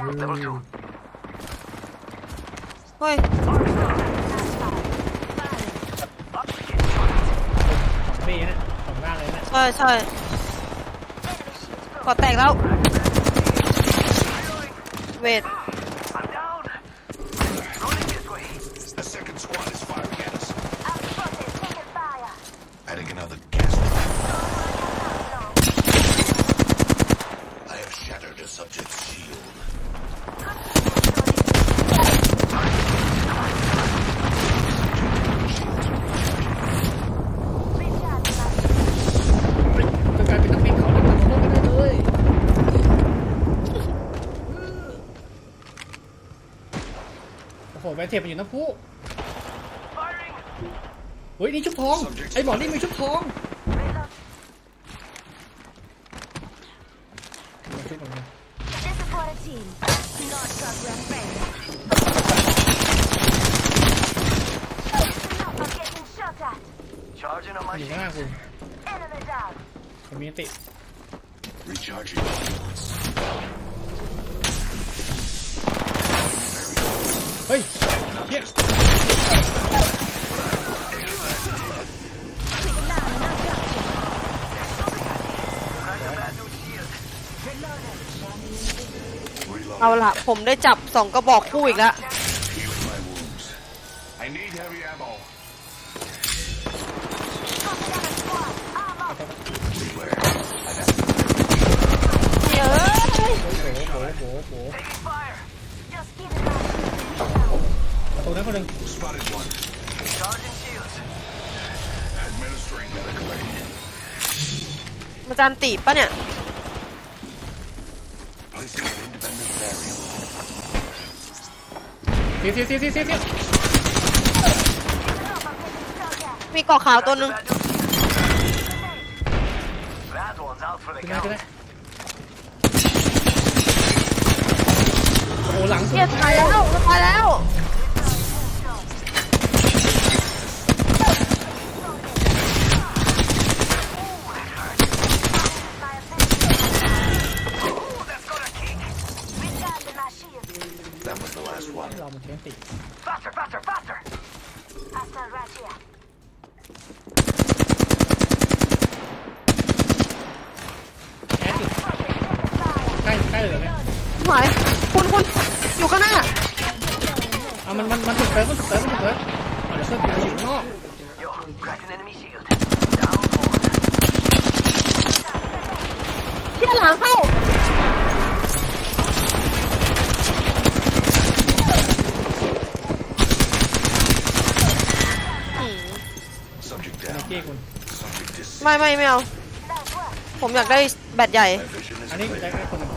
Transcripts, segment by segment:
Level two. เฮ้ยสองปีนะสองร่างเลยนะใช่ใช่กอดแตกแล้ว เวท I'm down. Rolling this way. The second squad is firing at us. I'm spotted. Taking fire. Adding another gas trap. I have shattered a subject's shield. Recharging my จะกลายเป็นนักบินเขาแล้วมันลงไม่ได้เลย โอ้โหแวนเทปมันอยู่น้ำพุ Firing. เฮ้ยนี่ชุบทอง ไอ้หมอนี่มีชุบทองมาชุบมันมา This is for the team. Not trust your friends. Listen up, I'm getting shot at. Charging on มัน my อยู่ข้างหน้า shield. คุณ Enemy down. ผมมีอันติ Recharging เฮ้ยเฮีย Quick alarm, knock out. Crack the bad dude's shield. Reload. เอาละผมได้จับสองกระบอกคู่อีกแล้ว Healing my wounds. I need heavy ammo. Copy that squad. Arm up. Beware. I have เฮ้ยโอ้โหโอ้โหโอ้โห Taking fire. Just give it my นั้นคนหนึ่ง spotted one. Charging shields. Administering medical aid. มาจานตีปะเนี่ย Placing an independent variable. เสียเสียเสียเสียเสียเสีย Listen up, I'm getting shot at. มีเกาะขาวตัวหนึ่ง Bad dude's shield. That one's out for the ขึ้นได้ count. ขึ้นได้โอ้โหหลังสุดเฮียตายแล้วตายแล้ว one. เรามันเทนติ Faster, faster, faster. Hostile right here. แอดอยู่ Spotted. Taking fire. ใกล้ใกล้เลยเนี่ยหายคุณคุณอยู่ข้างหน้าเอามันมันมันถูกเติมมันถูกเติมมันถูกเติมเอาเดี๋ยวเสื้อผีอยู่ข้างนอก Yo, crack an enemy shield. Down four. เฮียหลังเข้า น down. กี้คุณ Subject is ไม่ไม่ไม่เอา Nice work. ผมอยากได้แบตใหญ่ My vision is อันนี้ clear. ได้แค่คนหนึ่ง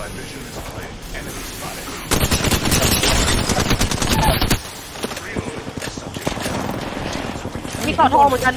My vision is clear. Enemy spotted. Reloading. Subject down. มีเกาะทองเหมือนกัน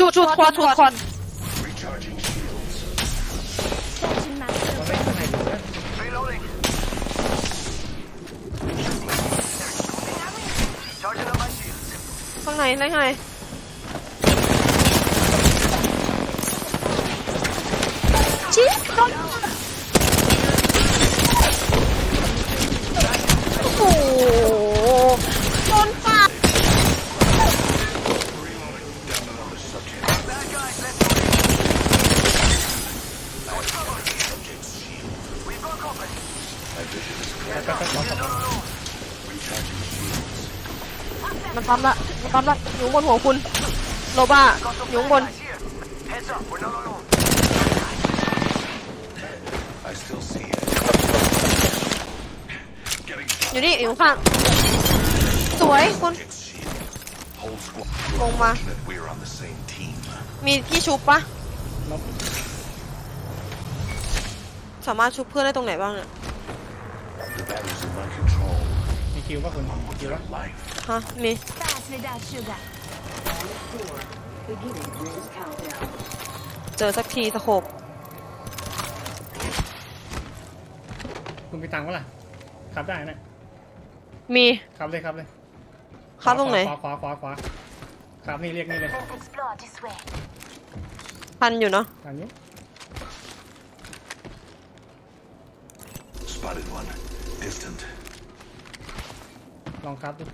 มันมาชูชูชูควอดชูควอด Recharging shields. Touching my ตัวไม่ข้างในอยู่นะ Reloading. Charging on my shields. ข้างในข้างในเชี่ยโด มันปั๊มละมันปั๊มละอยู่บนหัวคุณ โลบ้าอยู่บนอยู่นี่อยู่ข้าง สวยคุณลงมามีที่ชุบปะสามารถชุบเพื่อนได้ตรงไหนบ้างเนี่ย The battery's in my control. มีคิวป่ะคุณมีคิวป่ะ Life. ฮะมี Pass me that sugar. เจอสักทีสโคบคุณมีตังค์ปะล่ะขับได้นะมีขับเลยขับเลยครับตรงไหนขวาขวาขวาขวาขับนี่เรียกนี่เลย Let's explore this way. พันอยู่เนาะอันนี้ Spotted one. Distant. ลองขับดู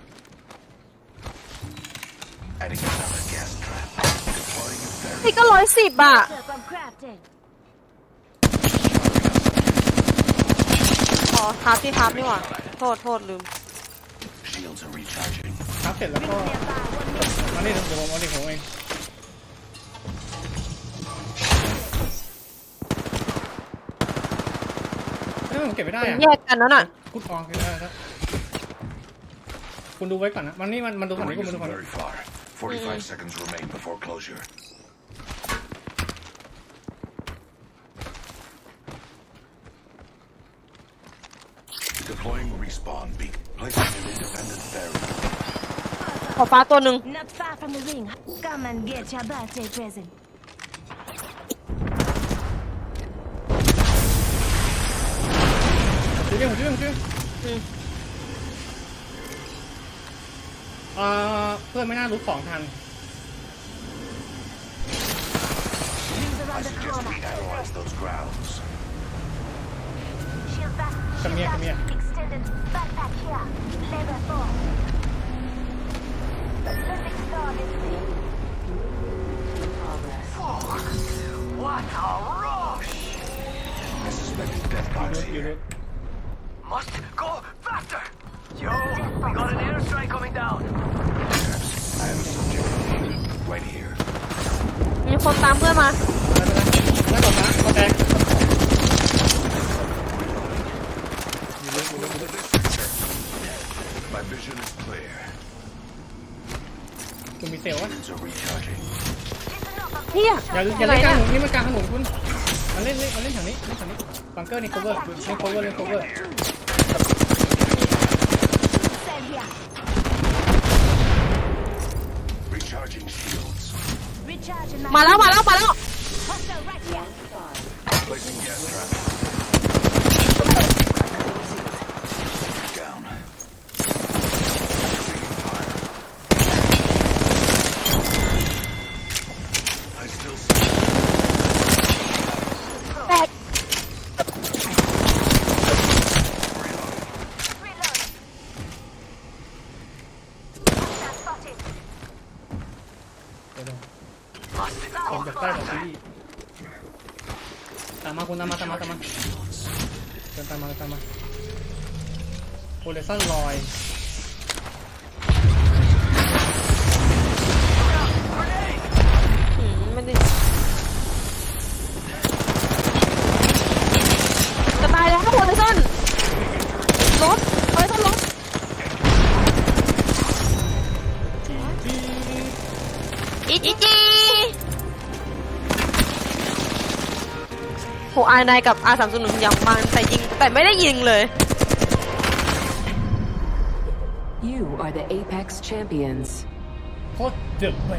Adding another gas trap. Deploying a very นี่ก็ร้อยสิบอะ Look, I'm crafting. อ๋อทับที่ทับนี่หว่าโทษโทษลืม shields are recharging. ขับเสร็จแล้วก็ Nearby, one minute. มานี่เดี๋ยวผมเอาดิผมเองเอ้ยผมเก็บไม่ได้อะแยกกันนั่นน่ะ กุดอองเก็บได้ครับคุณดูไว้ก่อนนะ มันนี่มันมันดู The ฝั่งนี้ ring คุณมาดู isn't ฝั่งนี้ very far. 45 seconds remain before closure. Deploying respawn beak. Placing an independent barrier. ขอฟ้าตัวหนึ่ง Not far from the ring. Come and get your birthday present. ช่วยผมช่วยผมช่วยเอ่อเพื่อนไม่น่ารู้ของทัน I suggest we analyze those grounds. Shield back. Come here, come here. Extended backpack here. Level 4. Right here. มีคนตามเพื่อนมาแล้วก็ฟ้าก็แตกอยู่ดูอยู่ดูอยู่ดู My vision is clear. คุณมีเซลล์วะ Shields are recharging. เฮียอย่าอย่าเล่นกลางถนนนี่มันกลางถนนคุณมันเล่นเล่นมันเล่นแถวนี้เล่นแถวนี้บังเกอร์นี่ cover เล่น cover เล่น cover Send here. Recharging shields. Recharging my. มาแล้วมาแล้วมาแล้ว Hostile right here. Placing gas trap. Down. Taking fire. I still see. แตก Reload. Hostile spotted. เดี๋ยวเดี๋ยว Must ผม go จาก ใต้จาก faster. ซีรีส์ตามมาคุณตามมาตามมาตามมาเดินตามมาตามมาโพเลซันลอยอืมไม่ได้จะตายแล้วโฮลิซอนรถโฮลิซอนรถจีจีอีจี จีโหอายนายกับอาสามศูนย์หนึ่งอย่างมันแต่ยิงแต่ไม่ได้ยิงเลย You are the Apex Champions. โคตรเดือดแหว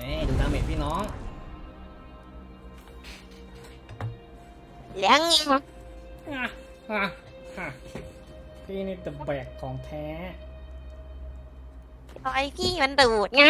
นี่ดูดาเมจพี่น้องเลี้ยงไงวะอะอะอะพี่นี่ตะแบกของแท้ ไอ้พี่มันดูดไง